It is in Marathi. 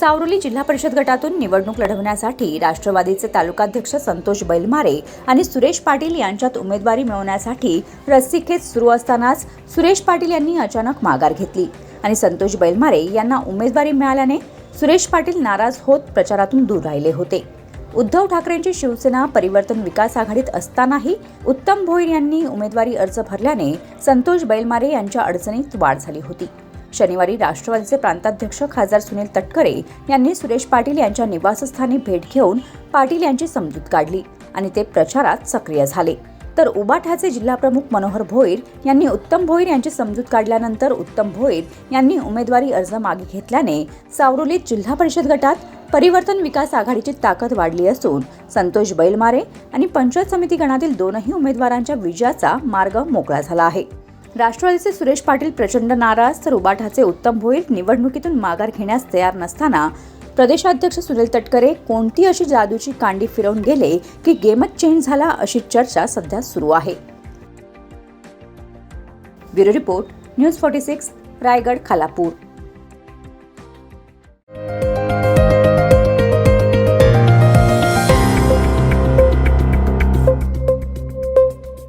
सावरोली जिल्हा परिषद गटातून निवडणूक लढवण्यासाठी राष्ट्रवादीचे तालुकाध्यक्ष संतोष बैलमारे आणि सुरेश पाटील यांच्यात उमेदवारी मिळवण्यासाठी रस्सीखेच सुरू असतानाच सुरेश पाटील यांनी अचानक माघार घेतली. आणि संतोष बैलमारे यांना उमेदवारी मिळाल्याने सुरेश पाटील नाराज होत प्रचारातून दूर राहिले होते. उद्धव ठाकरेंची शिवसेना परिवर्तन विकास आघाडीत असतानाही उत्तम भोईर यांनी उमेदवारी अर्ज भरल्याने संतोष बैलमारे यांच्या अडचणीत वाढ झाली होती. शनिवारी राष्ट्रवादीचे प्रांताध्यक्ष खासदार सुनील तटकरे यांनी सुरेश पाटील यांच्या निवासस्थानी भेट घेऊन पाटील यांची समजूत काढली आणि ते प्रचारात सक्रिय झाले. तर उबाठाचे जिल्हाप्रमुख मनोहर भोईर यांनी उत्तम भोईर यांची समजूत काढल्यानंतर उत्तम भोईर यांनी उमेदवारी अर्ज मागे घेतल्याने सावरोलीत जिल्हा परिषद गटात परिवर्तन विकास आघाडीची ताकद वाढली असून संतोष बैलमारे आणि पंचायत समिती गणातील दोनही उमेदवारांच्या विजयाचा मार्ग मोकळा झाला आहे. राष्ट्रवादीचे सुरेश पाटील प्रचंड नाराज तर उबाठाचे उत्तम भोईर निवडणुकीतून माघार घेण्यास तयार नसताना प्रदेशाध्यक्ष सुनील तटकरे कोणती अशी जादूची कांडी फिरवून गेले की गेमच चेंज झाला अशी चर्चा सध्या सुरू आहे. Bureau report news forty six Raigad Khalapur.